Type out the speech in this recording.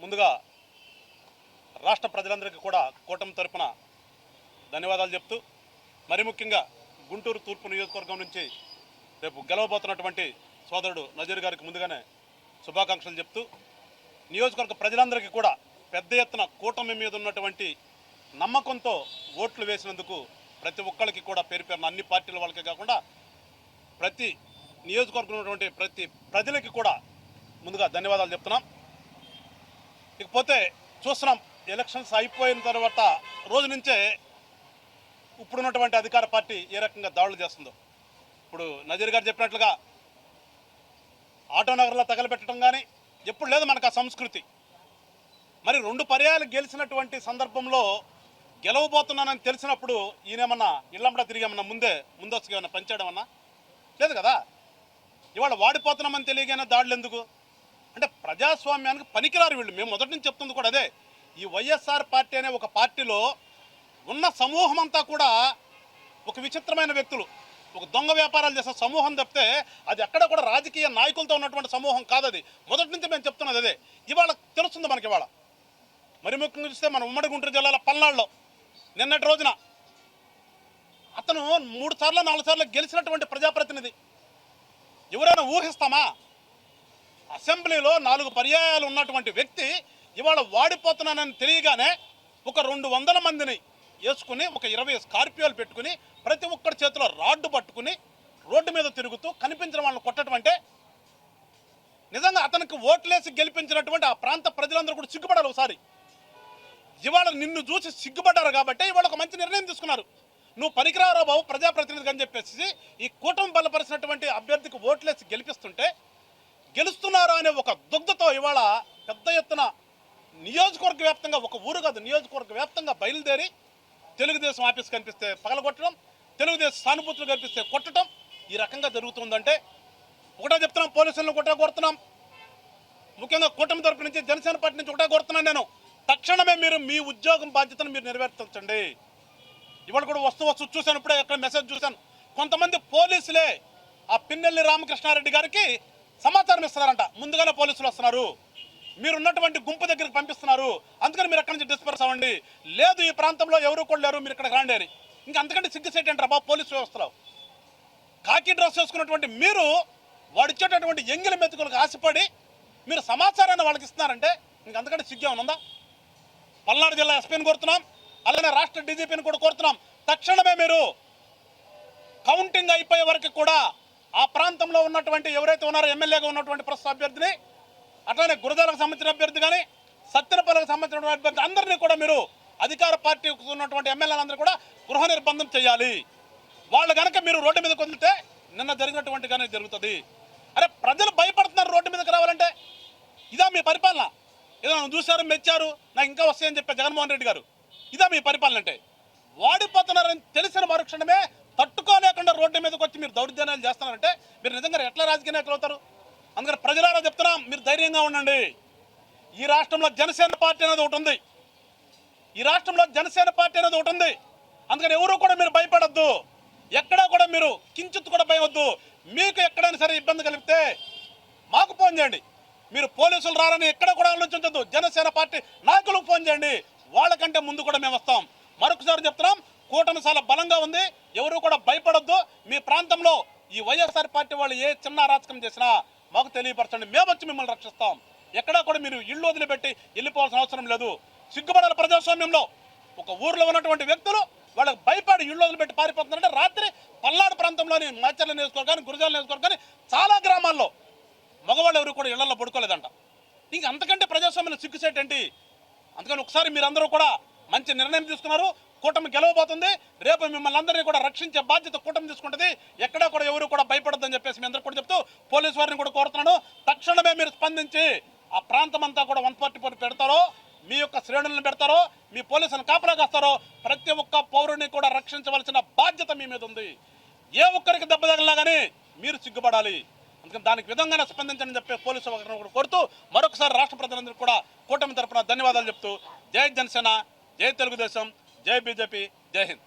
ముందుగా రాష్ట్ర ప్రజలందరికీ కూడా కూటమి తరపున ధన్యవాదాలు చెప్తూ మరి ముఖ్యంగా గుంటూరు తూర్పు నియోజకవర్గం నుంచి రేపు గెలవబోతున్నటువంటి సోదరుడు నజీర్ గారికి ముందుగానే శుభాకాంక్షలు చెప్తూ నియోజకవర్గ ప్రజలందరికీ కూడా పెద్ద ఎత్తున కూటమి మీద ఉన్నటువంటి నమ్మకంతో ఓట్లు వేసినందుకు ప్రతి ఒక్కరికి కూడా పేరు పేరున అన్ని పార్టీల వాళ్ళకే కాకుండా ప్రతి నియోజకవర్గం ఉన్నటువంటి ప్రతి ప్రజలకి కూడా ముందుగా ధన్యవాదాలు చెప్తున్నాం. ఇకపోతే చూస్తున్నాం ఎలక్షన్స్ అయిపోయిన తర్వాత రోజు నుంచే ఇప్పుడున్నటువంటి అధికార పార్టీ ఏ రకంగా దాడులు చేస్తుందో. ఇప్పుడు నజీర్ గారు చెప్పినట్లుగా ఆటోనగర్లో తగలబెట్టడం కానీ ఎప్పుడు లేదు మనకు ఆ సంస్కృతి. మరి రెండు పర్యాయాలు గెలిచినటువంటి సందర్భంలో గెలవబోతున్నానని తెలిసినప్పుడు ఈయనేమన్నా ఇళ్ళంబడా తిరిగేమన్నా ముందే ముందస్తుగా ఏమన్నా అన్నా లేదు కదా? ఇవాళ వాడిపోతున్నామని తెలియగానే దాడులు ఎందుకు? అంటే ప్రజాస్వామ్యానికి పనికిరారు వీళ్ళు. మేము మొదటి నుంచి చెప్తుంది కూడా అదే. ఈ వైఎస్ఆర్ పార్టీ అనే ఒక పార్టీలో ఉన్న సమూహం అంతా కూడా ఒక విచిత్రమైన వ్యక్తులు. ఒక దొంగ వ్యాపారాలు చేసే సమూహం తప్పితే అది ఎక్కడ కూడా రాజకీయ నాయకులతో ఉన్నటువంటి సమూహం కాదు అది. మొదటి నుంచి మేము చెప్తున్నది అదే. ఇవాళ తెలుస్తుంది మనకి ఇవాళ. మరి ముఖ్యంగా చూస్తే మన ఉమ్మడి గుంటూరు జిల్లాలో పల్నాడులో నిన్నటి రోజున అతను మూడు సార్లు నాలుగు సార్లు గెలిచినటువంటి ప్రజాప్రతినిధి. ఎవరైనా ఊహిస్తామా? అసెంబ్లీలో నాలుగు పర్యాయాలు ఉన్నటువంటి వ్యక్తి ఇవాళ వాడిపోతున్నానని తెలియగానే ఒక రెండు వందల మందిని వేసుకుని ఒక ఇరవై స్కార్పియోలు పెట్టుకుని ప్రతి ఒక్కరి చేతిలో రాడ్డు పట్టుకుని రోడ్డు మీద తిరుగుతూ కనిపించిన వాళ్ళని కొట్టడం అంటే నిజంగా అతనికి ఓట్లేసి గెలిపించినటువంటి ఆ ప్రాంత ప్రజలందరూ కూడా సిగ్గుపడాలి ఒకసారి. ఇవాళ నిన్ను చూసి సిగ్గుపడ్డారు కాబట్టి ఇవాళ ఒక మంచి నిర్ణయం తీసుకున్నారు. నువ్వు పనికిరారా బాబు ప్రజాప్రతినిధిగా అని చెప్పేసి ఈ కూటమి బలపరిచినటువంటి అభ్యర్థికి ఓట్లేసి గెలిపిస్తుంటే గెలుస్తున్నారు అనే ఒక దుగ్ధతో ఇవాళ పెద్ద ఎత్తున నియోజకవర్గ వ్యాప్తంగా ఒక ఊరు కాదు నియోజకవర్గ వ్యాప్తంగా బయలుదేరి తెలుగుదేశం ఆఫీస్ కనిపిస్తే పగలగొట్టడం తెలుగుదేశం సానుభూతులు కనిపిస్తే కొట్టడం ఈ రకంగా జరుగుతుందంటే ఒకటే చెప్తున్నాం పోలీసులను ఒకటే కోరుతున్నాం ముఖ్యంగా కూటమి తరపు నుంచి జనసేన పార్టీ నుంచి ఒకటే కోరుతున్నాను నేను. తక్షణమే మీరు మీ ఉద్యోగం బాధ్యతను మీరు నెరవేర్చండి. ఇవాళ కూడా వస్తూ వస్తూ చూశాను ఇప్పుడే ఎక్కడ మెసేజ్ చూశాను. కొంతమంది పోలీసులే ఆ పిన్నెల్లి రామకృష్ణారెడ్డి గారికి సమాచారం ఇస్తున్నారంట. ముందుగానే పోలీసులు వస్తున్నారు. మీరు ఉన్నటువంటి గుంపు దగ్గరికి పంపిస్తున్నారు. అందుకని మీరు అక్కడి నుంచి డిస్పర్స్ అవ్వండి లేదు ఈ ప్రాంతంలో ఎవరు కూడా లేరు. మీరు ఇక్కడ రాండి అని ఇంకా అంతకంటే సిగ్గుసేట్ ఏంటారా బాబు పోలీసు వ్యవస్థలో? కాకి డ్రెస్ వేసుకున్నటువంటి మీరు వాడిచ్చేటటువంటి ఎంగిల మెతుకులకు ఆశపడి మీరు సమాచారాన్ని వాళ్ళకి ఇస్తున్నారంటే ఇంక అంతకంటే సిగ్గు ఏమైనా ఉందా? పల్నాడు జిల్లా ఎస్పీని కోరుతున్నాం. అలానే రాష్ట్ర డీజీపీని కూడా కోరుతున్నాం. తక్షణమే మీరు కౌంటింగ్ అయిపోయే వరకు కూడా ఆ ప్రాంతంలో ఉన్నటువంటి ఎవరైతే ఉన్నారో ఎమ్మెల్యేగా ఉన్నటువంటి ప్రస్తుత అభ్యర్థిని అట్లానే గురజాలకు సంబంధించిన అభ్యర్థి కానీ సత్యనపల్లికి సంబంధించిన అభ్యర్థి అందరినీ కూడా మీరు అధికార పార్టీకి ఉన్నటువంటి ఎమ్మెల్యేలందరూ కూడా గృహ నిర్బంధం చేయాలి. వాళ్ళు కనుక మీరు రోడ్డు మీదకి వదిలితే నిన్న జరిగినటువంటి కానీ జరుగుతుంది. అరే ప్రజలు భయపడుతున్నారు రోడ్డు మీదకి రావాలంటే. ఇదా మీ పరిపాలన. ఏదో నన్ను చూశారు మెచ్చారు నాకు ఇంకా వస్తాయని చెప్పే జగన్మోహన్ రెడ్డి గారు. ఇదా మీ పరిపాలన అంటే. వాడిపోతున్నారని తెలిసిన మరుక్షణమే తట్టుకోలేకుండా రోడ్డు మీదకి వచ్చి మీరు దౌర్జన్యాలు చేస్తున్నారంటే మీరు నిజంగా ఎట్లా రాజకీయ నాయకులు అవుతారు? అందుకని ప్రజలారా చెప్తున్నాం మీరు ధైర్యంగా ఉండండి. ఈ రాష్ట్రంలో జనసేన పార్టీ అనేది ఒకటి ఉంది. ఈ రాష్ట్రంలో జనసేన పార్టీ అనేది ఒకటి ఉంది. అందుకని ఎవరు కూడా మీరు భయపడద్దు. ఎక్కడా కూడా మీరు కించిత్ కూడా భయవద్దు మీకు ఎక్కడైనా సరే ఇబ్బంది కలిగితే మాకు ఫోన్ చేయండి. మీరు పోలీసులు రారని ఎక్కడ కూడా ఆలోచించద్దు. జనసేన పార్టీ నాయకులకు ఫోన్ చేయండి. వాళ్ళకంటే ముందు కూడా మేము వస్తాం. మరొకసారి చెప్తున్నాం కూటమి చాలా బలంగా ఉంది. ఎవరు కూడా భయపడొద్దు. మీ ప్రాంతంలో ఈ వైఎస్ఆర్ పార్టీ వాళ్ళు ఏ చిన్న అరాచకం చేసినా మాకు తెలియపరచండి. మేము వచ్చి మిమ్మల్ని రక్షిస్తాం. ఎక్కడా కూడా మీరు ఇళ్ళు వదిలిపెట్టి వెళ్ళిపోవాల్సిన అవసరం లేదు. సిగ్గుపడాల ప్రజాస్వామ్యంలో ఒక ఊర్లో ఉన్నటువంటి వ్యక్తులు వాళ్ళకి భయపడి ఇళ్ళు వదిలిపెట్టి పారిపోతున్నారంటే రాత్రి పల్నాడు ప్రాంతంలోని మాచర్ల నియోజకవర్గాన్ని గురజాల కానీ చాలా గ్రామాల్లో మగవాళ్ళు ఎవరు కూడా ఇళ్ళలో పడుకోలేదంట. ఇంక అంతకంటే ప్రజాస్వామ్యంలో సిగ్గుసేటండి అందుకని ఒకసారి మీరందరూ కూడా మంచి నిర్ణయం తీసుకున్నారు. కూటమి గెలవబోతుంది. రేపు మిమ్మల్ని అందరినీ కూడా రక్షించే బాధ్యత కూటమి తీసుకుంటుంది. ఎక్కడా కూడా ఎవరు కూడా భయపడద్దని చెప్పేసి మీ అందరూ కూడా చెప్తూ పోలీసు వారిని కూడా కోరుతున్నాను. తక్షణమే మీరు స్పందించి ఆ ప్రాంతం అంతా కూడా వన్ ఫార్టీ ఫోర్ పెడతారో మీ యొక్క శ్రేణులను పెడతారో మీ పోలీసులను కాపలా కాస్తారో ప్రతి ఒక్క పౌరుని కూడా రక్షించవలసిన బాధ్యత మీ మీద ఉంది. ఏ ఒక్కరికి దెబ్బ తగిలినా కానీ మీరు సిగ్గుపడాలి. అందుకని దానికి విధంగానే స్పందించని చెప్పి పోలీసు కూడా కోరుతూ మరొకసారి రాష్ట్ర ప్రజలందరికీ కూడా కూటమి తరపున ధన్యవాదాలు చెప్తూ జై జనసేన జై తెలుగుదేశం. జై బీజేపీ జై హింద్.